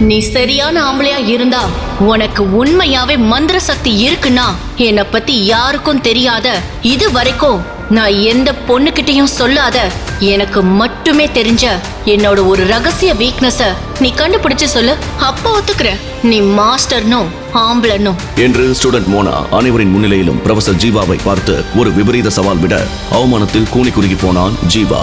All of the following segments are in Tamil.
நீ சரியான ஆம்பளையா இருந்தா உனக்கு உண்மையாவே மந்திர சக்தி இருக்குன்னா என்னை பத்தி யாருக்கும் தெரியாத இது வரைக்கும் நான் எந்த பொண்ணுகிட்டயும் சொல்லாத எனக்கு மட்டுமே தெரிஞ்ச என்னோட ஒரு ரகசிய வீக்னஸ நீ கண்டுபிடிச்சு சொல்லு. அப்ப ஒத்துக்கிற. நீ மாஸ்டர்னும் ஆம்பளனும். என்று ஸ்டூடெண்ட் மோனா அனைவரின் முன்னிலையிலும் ப்ரொஃபசர் ஜீவாவை பார்த்து ஒரு விபரீத சவால் விட அவமானத்தில் கூனி குறுகி போனான் ஜீவா.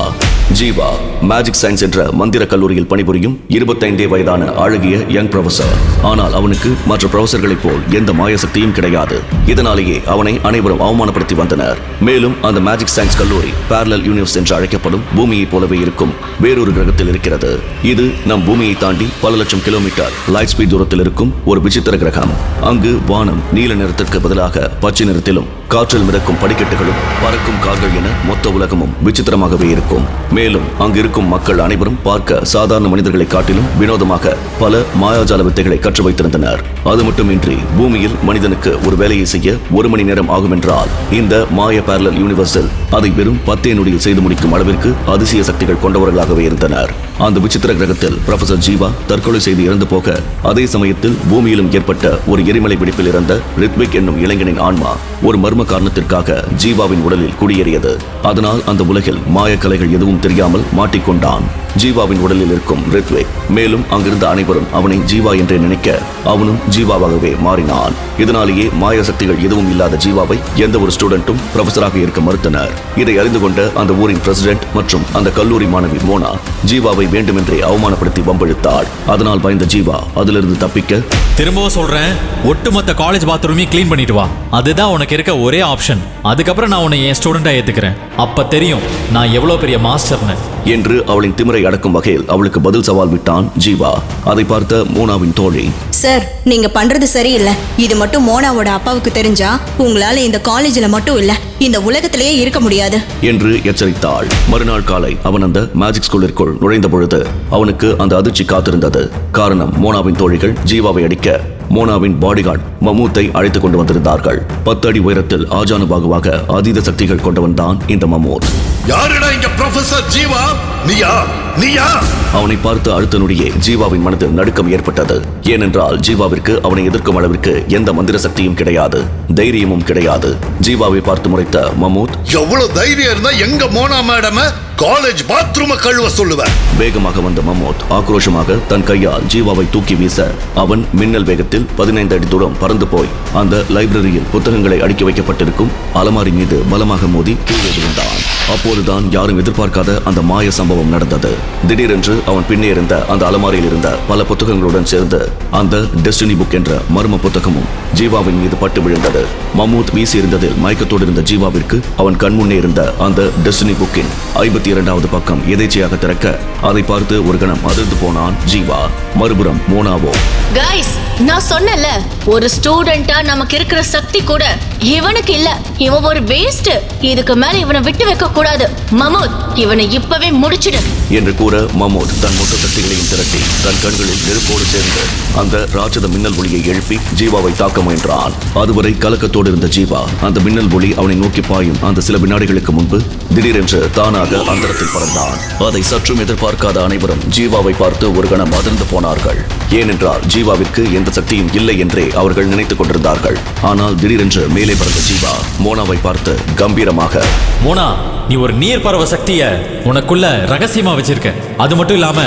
ஜீவா மேஜிக் சயின்ஸ் என்ற மந்திர கல்லூரியில் பணிபுரியும் இருபத்தைந்தே வயதான அழகிய யங் ப்ரொஃபசர் ஆனால் அவனுக்கு மற்ற ப்ரொஃபசர்களைப் போல் எந்த மாயசக்தியும் கிடையாது. இதனாலேயே அவனை அனைவரும் அவமானப்படுத்தி வந்தனர். மேலும் அந்த மேஜிக் சயின்ஸ் கல்லூரி பேரலல் யூனிவர்ஸ் என்று அழைக்கப்படும் பூமியைப் போலவே இருக்கும். வேறொரு கிரகத்தில் இருக்கிறது. இது நம் பூமியை தாண்டி பல லட்சம் கிலோமீட்டர் லைட் ஸ்பீட் தூரத்தில் இருக்கும் ஒரு விசித்திர கிரகம். அங்கு வானம் நீல நிறத்திற்கு பதிலாக பச்சை நிறத்திலும் காற்றில் மிதக்கும் படிக்கட்டுகளும் பறக்கும் கார்கள் என மொத்த உலகமும் விசித்திரமாகவே இருக்கும். மேலும் அங்கு இருக்கும் மக்கள் அனைவரும் பார்க்க சாதாரண மனிதர்களை காட்டிலும் வினோதமாக பல மாயாஜால வித்தைகளை கற்று வைத்திருந்தனர். அது மட்டுமின்றி பூமியில் மனிதனுக்கு ஒரு வேலையை செய்ய ஒரு மணி நேரம் ஆகும் என்றால் இந்த மாய பேரலல் யூனிவர்ஸில் அதை வெறும் பத்தே நொடியில் செய்து முடிக்கும் அளவிற்கு அதிசய சக்திகள் கொண்டவர்களாகவே இருந்தனர். அந்த விசித்திர கிரகத்தில் ப்ரொஃபசர் ஜீவா தற்கொலை செய்து இறந்து போக அதே சமயத்தில் பூமியிலும் ஏற்பட்ட ஒரு எரிமலை வெடிப்பில் இருந்த ரித்விக் என்னும் இளைஞனின் ஆன்மா ஒரு மர்ம காரணத்திற்காக ஜீவாவின் உடலில் குடியேறியது. அதனால் அந்த உலகில் மாயக்கலைகள் எதுவும் தெரியாமல் மாட்டிக்கொண்டான். ஜீவாவின் உடலில் இருக்கும் ரித்விக் மேலும் அங்கிருந்த அனைவரும் அவனை ஜீவா என்றே நினைக்க அவனும் ஜீவாவாகவே மாறினான். இதனாலேயே மாய சக்திகள் எதுவும் இல்லாத ஜீவாவை எந்த ஒரு ஸ்டூடெண்ட்டும் ப்ரொஃபசராக இருக்க மறுத்தனர். இதை அறிந்து கொண்ட அந்த ஊரின் பிரசிடென்ட் மற்றும் அந்த கல்லூரி மாணவி மோனா ஜீவாவை வேண்டுமென்றே அவமானப்படுத்தி வம்பெழுத்தாள். அதனால் பயந்த ஜீவா அதிலிருந்து தப்பிக்க திரும்பவும் சொல்றேன். ஒட்டுமொத்த காலேஜ் பாத்ரூமையும் க்ளீன் பண்ணிட்டு வா. அதுதான் உனக்கு இருக்க ஒரே ஆப்ஷன் அதுக்கப்புறம் நான் உன்னை என் ஸ்டூடெண்டா ஏத்துக்கிறேன். அப்ப தெரியும் நான் எவ்வளவு பெரிய மாஸ்டர்னு என்று அவளின் திமிரை அடக்கும் வகையில் அவளுக்கு பதில் சவால் விட்டான் ஜீவா. அதை பார்த்த மோனாவின் தோழி சார் நீங்க பண்றது சரியில்லை. இது மட்டும் மோனாவோட அப்பாவுக்கு தெரிஞ்சா உங்களால இந்த காலேஜ்ல மட்டும் இல்ல இந்த உலகத்திலேயே இருக்க முடியாது. என்று எச்சரித்தாள். மறுநாள் காலை அவன் அந்த மேஜிக் ஸ்கூலிற்குள் நுழைந்த பொழுது அவனுக்கு அந்த அதிர்ச்சி காத்திருந்தது. காரணம் மோனாவின் தோழிகள் ஜீவாவை அடிக்க மோனாவின் பாடிகார்ட் மமூத்தை அழைத்துக் கொண்டு வந்திருந்தார்கள். பத்து அடி உயரத்தில் ஆஜானுபாகுவாக அதீத சக்திகள் கொண்டவன் தான் இந்த மமூத் யாருடா இங்க ப்ரொஃபசர் ஜீவா? நீயா? நீயா? அவனை பார்த்து அடுத்த நொடியே ஜீவாவின் மனதில் நடுக்கம் ஏற்பட்டது. ஏனென்றால் ஜீவாவிற்கு அவனை எதிர்க்கும் அளவிற்கு எந்த மந்திர சக்தியும் கிடையாது தைரியமும் கிடையாது. ஜீவாவை பார்த்து முறைத்த மமூத் எவ்வளவு தைரியம் இருந்தா எங்க மோனா மேடம? காலேஜ் பாத்ரூம கழுவ சொல்லுவேன். வேகமாக வந்த மமோத் ஆக்ரோஷமாக தன் கையால் ஜீவாவை தூக்கி வீச அவன் மின்னல் வேகத்தில் பதினைந்து அடி தூரம் பறந்து போய் அந்த லைப்ரரியில் புத்தகங்களை அடுக்கி வைக்கப்பட்டிருக்கும் அலமாரி மீது பலமாக மோதி கீழே விழுந்தான். அப்போதுதான் யாரும் எதிர்பார்க்காத அந்த மாய சம்பவம் நடந்தது. திடீரென்று அவன் பின்னே இருந்த அந்த அலமாரியில் இருந்த பல புத்தகங்களுடன் சேர்ந்து அந்த டெஸ்டினி புக் என்ற மர்ம புத்தகமும் ஜீவாவின் மீது பட்டு விழுந்தது. மமூத் வீசியிருந்ததில் மயக்கத்தோடு இருந்த ஜீவாவிற்கு அவன் கண்முன்னே இருந்த அந்த டெஸ்டினி புக்கின் ஐம்பத்தி இரண்டாவது பக்கம் எதேச்சையாக திறக்க அதை பார்த்து ஒரு கணம் அதிர்ந்து போனான் ஜீவா. மறுபுறம் மோனாவோ. கைஸ் நான் சொன்னல ஒரு ஸ்டூடெண்டா நமக்கு இருக்கிற சக்தி கூட இவனுக்கு இல்ல. இவன் ஒரு வேஸ்ட் இதுக்கு மேல இவனை விட்டு வைக்க கூடாது. மமோத் இவனை இப்பவே முடிச்சிடு. என்று கூற மமோத் தன் மொத்த சக்திகளையும் திரட்டி தன் கண்களில் நெருப்போடு சேர்ந்து அந்த ராட்சத மின்னல் ஒளியை எழுப்பி ஜீவாவை தாக்க முயன்றான். அதுவரை கலக்கத்தோடு இருந்த ஜீவா அந்த மின்னல் ஒளி அவனை நோக்கி பாயும் அந்த சில வினாடிகளுக்கு முன்பு திடீரென்று தானாக அந்தரத்தில் பறந்தான். அதை சற்றும் எதிர்பார்க்காத அனைவரும் ஜீவாவை பார்த்து ஒரு கணம் அதிர்ந்து போனார்கள். ஏனென்றால் ஜீவாவிற்கு எந்த சக்தியும் இல்லை என்றே அவர்கள் நினைத்துக் கொண்டிருந்தார்கள். ஆனால் திடீரென்று மேலே பறந்த ஜீவா. மோனாவை பார்த்து கம்பீரமாக மோனா நீ ஒரு நீர் பறவை சக்திய உனக்குள்ள ரகசியமா வச்சிருக்க. அது மட்டும் இல்லாம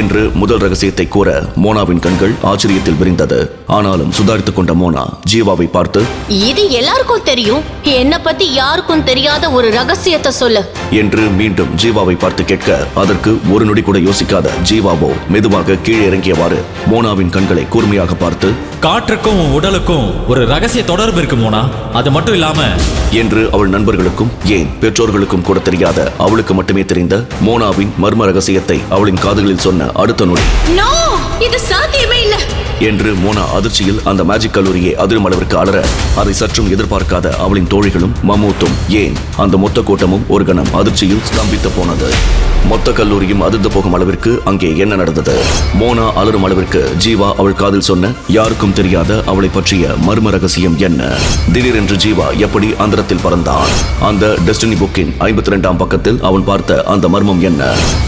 என்று முதல் ரகசியத்தை கூற மோனாவின் கண்கள் ஆச்சரியத்தில் விரிந்தது. ஆனாலும் சுதாரித்துக் கொண்ட மோனா ஜீவாவை பார்த்து இது எல்லாருக்கும் தெரியும். என்ன பத்தி யாருக்கும் தெரியாத ஒரு ரகசியத்தை சொல்லு. என்று மீண்டும் ஜீவாவை பார்த்து கேட்க அதற்கு ஒரு நொடி கூட யோசிக்காத ஜீவாவோ மெதுவாக கீழே இறங்கியவாறு மோனாவின் கண்களை கூர்மையாக பார்த்து காற்றுக்கும் உடலுக்கும் ஒரு ரகசிய தொடர்பு இருக்கு மோனா. அது மட்டும் இல்லாம என்று அவள் நண்பர்களுக்கும் ஏன் பெற்றோர்களுக்கும் கூட தெரியாத அவளுக்கு மட்டுமே தெரிந்த மோனாவின் மர்ம ரகசியத்தை அவளின் காதுகளில் சொன்ன அடுத்த நொடி. நோ இது சாத்தியமே என்று மோனா அதிர்ச்சியில் அந்த மேஜிக் கல்லூரியை அதிரும் அளவிற்கு அலற அதை சற்றும் எதிர்பார்க்காத அவளின் தோழிகளும் மமூத்தும் ஏன்? அந்த மொத்த கூட்டமும் ஒரு கணம் அதிர்ச்சியில் ஸ்தம்பித்து போனது. மொத்த கல்லூரியும் அதிர்ந்து போகும் அளவிற்கு அங்கே என்ன நடந்தது? மோனா அலரும் அளவிற்கு ஜீவா அவள் காதில் சொன்ன யாருக்கும் தெரியாத அவளை பற்றிய மர்ம ரகசியம் என்ன? திடீரென்று ஜீவா எப்படி அந்தரத்தில் பறந்தான்? அந்த டெஸ்டினி புக்கின் ஐம்பத்தி ரெண்டாம் பக்கத்தில் அவன் பார்த்த அந்த மர்மம் என்ன?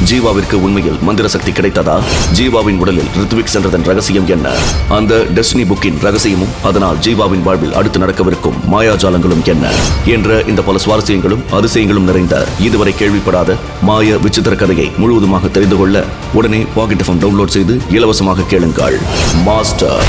ஜீவாவிற்கு உண்மையில் மந்திர சக்தி கிடைத்ததா? ஜீவாவின் உடலில் ரித்விக் சென்றதன் ரகசியம் என்ன? அந்த டெஸ்டினி புக்கின் ரகசியமும் அதனால் ஜீவாவின் வாழ்வில் அடுத்து நடக்கவிருக்கும் மாயாஜாலங்களும் என்ன? என்ற இந்த பல சுவாரஸ்யங்களும் அதிசயங்களும் நிறைந்த இதுவரை கேள்விப்படாத மாய விசித்திர கதையை முழுவதுமாக தெரிந்து கொள்ள உடனே பாக்கெட் எஃப்எம் டவுன்லோட் செய்து இலவசமாக கேளுங்கள். மாஸ்டர்